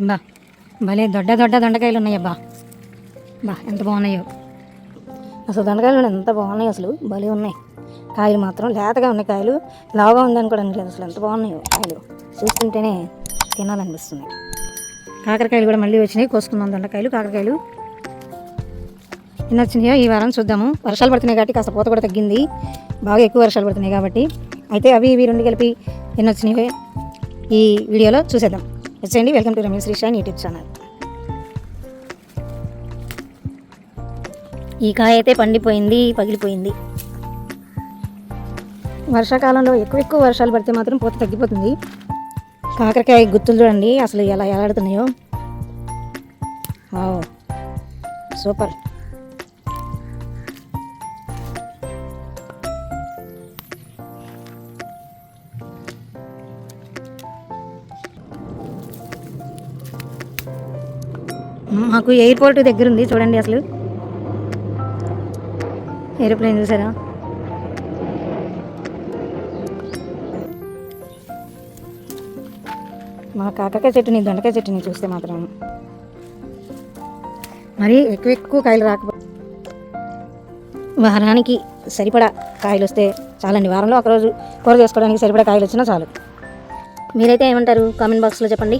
బా భలే దొడ్డ దొడ్డ దొండకాయలు ఉన్నాయబ్బా బా ఎంత బాగున్నాయో. అసలు దొండకాయలు ఎంత బాగున్నాయి అసలు భలే ఉన్నాయి. కాయలు మాత్రం లేతగా ఉన్నాయి కాయలు. లావుగా ఉందని కూడా అసలు ఎంత బాగున్నాయో కాయలు. చూస్తుంటేనే తినాలనిపిస్తుంది. కాకరకాయలు కూడా మళ్ళీ వచ్చినాయి. కోసుకున్నాం దొండకాయలు కాకరకాయలు. ఎన్ని వచ్చినాయో ఈ వారం చూద్దాము. వర్షాలు పడుతున్నాయి కాబట్టి కాస్త పూత కూడా తగ్గింది. బాగా ఎక్కువ వర్షాలు పడుతున్నాయి కాబట్టి. అయితే అవి ఇవి రెండు కలిపి ఎన్ని వచ్చినాయో ఈ వీడియోలో చూసేద్దాం. వచ్చేయండి welcome to Ramesh Srishan YouTube channel ఈ కాయ అయితే పండిపోయింది పగిలిపోయింది. వర్షాకాలంలో ఎక్కువ ఎక్కువ వర్షాలు పడితే మాత్రం పూత తగ్గిపోతుంది. కాకరకాయ గుత్తులు చూడండి అసలు ఎలా ఎలాడుతున్నాయో. సూపర్ మాకు ఎయిర్పోర్ట్ దగ్గర ఉంది చూడండి అసలు. ఏరోప్లేన్ చూసారా? మా కాకరకాయ చెట్టుని దొండకాయ చెట్టుని చూస్తే మాత్రం మరి ఎక్కువ ఎక్కువ కాయలు రాకపోతే వారానికి సరిపడా కాయలు వస్తే చాలండి. వారంలో ఒకరోజు కూర చేసుకోవడానికి సరిపడా కాయలు వచ్చినా చాలు. మీరైతే ఏమంటారు? కామెంట్ బాక్స్లో చెప్పండి.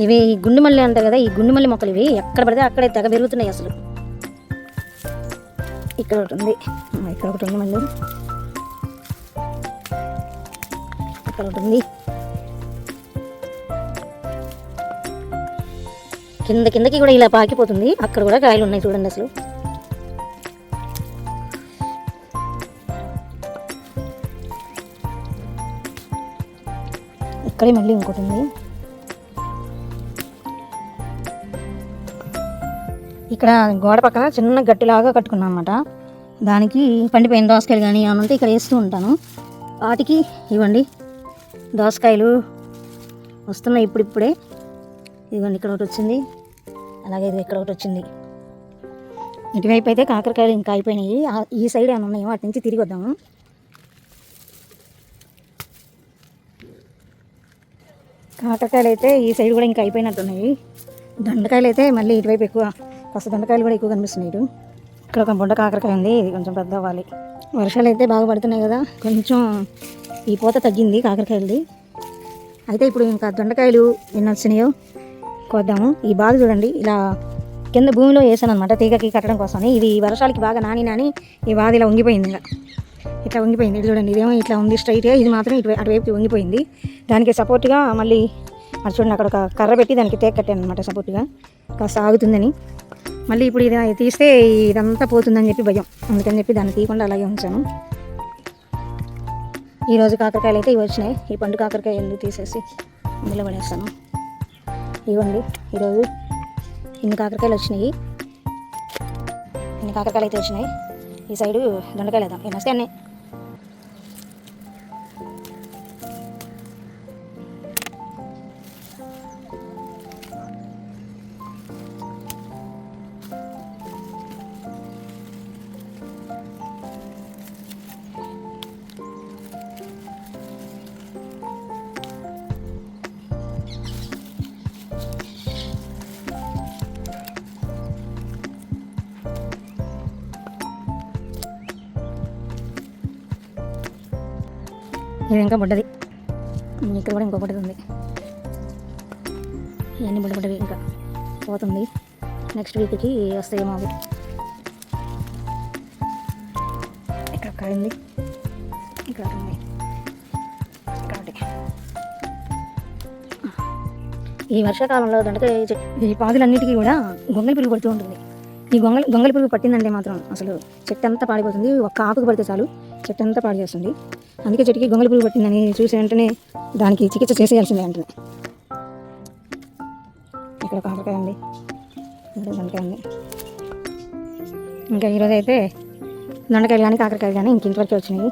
ఇవి గుండు మల్లె అంటారు కదా ఈ గుండు మల్లె మొక్కలు ఇవి ఎక్కడ పడితే అక్కడే తెగ పెరుగుతున్నాయి అసలు. ఇక్కడ ఒకటి ఉంది. ఇక్కడ ఒకటి ఉంది మళ్ళీ. ఇక్కడ ఒకటి ఉంది. కింద కిందకి కూడా ఇలా పాకిపోతుంది. అక్కడ కూడా కాయలు ఉన్నాయి చూడండి అసలు. ఇక్కడే మళ్ళీ ఇంకోటి ఉంది. ఇక్కడ గోడ పక్కన చిన్న గట్టిలాగా కట్టుకున్నాను అనమాట దానికి పండిపోయిన దోసకాయలు కానీ ఏమైనా ఉంటే ఇక్కడ వేస్తూ ఉంటాను. వాటికి ఇవ్వండి. దోసకాయలు వస్తున్నాయి ఇప్పుడిప్పుడే. ఇదిగోండి ఇక్కడ ఒకటి వచ్చింది. అలాగే ఇది ఇక్కడ ఒకటి వచ్చింది. ఇటువైపు అయితే కాకరకాయలు ఇంకా అయిపోయినాయి. ఈ సైడ్ ఏమైనా ఉన్నాయో వాటి నుంచి తిరిగి వద్దాము. కాకరకాయలు అయితే ఈ సైడ్ కూడా ఇంకా అయిపోయినట్టున్నాయి. దొండకాయలు అయితే మళ్ళీ ఇటువైపు ఎక్కువ పసు దొండకాయలు కూడా ఎక్కువ కనిపిస్తున్నాయి ఇక్కడ ఒక బొండ కాకరకాయ ఉంది ఇది కొంచెం పెద్ద అవ్వాలి. వర్షాలు అయితే బాగా పడుతున్నాయి కదా కొంచెం ఈ పూత తగ్గింది కాకరకాయలది. అయితే ఇప్పుడు ఇంకా దొండకాయలు ఎన్ని వచ్చినాయో కోద్దాము. ఈ బాధ చూడండి ఇలా కింద భూమిలో వేసాను అనమాట తీగకి కట్టడం కోసమని. ఇది వర్షాలకి బాగా నాని నాని ఈ బాధ ఇలా వంగిపోయింది ఇలా ఇట్లా వంగిపోయింది ఇది చూడండి ఇదేమో ఇట్లా ఉంది స్ట్రైట్గా ఇది మాత్రం ఇటు అటువైపు వంగిపోయింది. దానికి సపోర్ట్గా మళ్ళీ అది చూడండి అక్కడ ఒక కర్ర పెట్టి దానికి తేగ కట్టాను అనమాట సపోర్ట్గా కాస్త ఆగుతుందని. మళ్ళీ ఇప్పుడు ఇది తీస్తే ఇదంతా పోతుందని చెప్పి భయం. అందుకని చెప్పి దాన్ని తీయకుండా అలాగే ఉంచాను. ఈరోజు కాకరకాయలు అయితే ఇవి వచ్చినాయి. ఈ పండు కాకరకాయ ఎందుకు తీసేసి ఇందులో పడేస్తాను? ఇవ్వండి. ఈరోజు ఇన్ని కాకరకాయలు వచ్చినాయి. ఇన్ని కాకరకాయలు అయితే వచ్చినాయి. ఈ సైడు దొండకాయలు వేద్దాం. ఏమొస్తే అన్నీ. ఇది ఇంకా బుడ్డది ఇక్కడ కూడా ఇంకో బుడ్డది ఉంది. ఇవన్నీ బుడ్డ బుడ్డవి ఇంకా పోతుంది. నెక్స్ట్ వీక్కి వస్తాయేమో అవి. ఇక్కడ ఒక ఉంది. ఇక్కడ ఉంది. ఇక్కడ ఒకటి. ఈ వర్షాకాలంలో దొండకాయ ఈ పాదులన్నిటికీ కూడా గొంగలి పురుగు పడుతూ ఉంటుంది. ఈ గొంగలి గొంగలి పురుగు పట్టిందంటే మాత్రం అసలు చెట్టు అంతా పాడిపోతుంది. ఒక్క ఆకుకు పడితే చాలు. చెట్టు అంతా పాడు చేస్తుంది అందుకే చెట్టుకి గొంగలి పురుగు పట్టిందని చూసి వెంటనే దానికి చికిత్స చేసేయాల్సిందే వెంటనే ఇక్కడ కాకరకాయ అండి ఉంది. ఇక్కడ దొండకాయ ఉంది. ఇంకా ఈరోజు అయితే దొండకాయలు కానీ కాకరకాయలు కానీ ఇంక ఇంతవరకు వచ్చినాయి.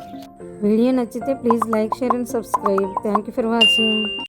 వీడియో నచ్చితే please like share and subscribe. Thank you for watching.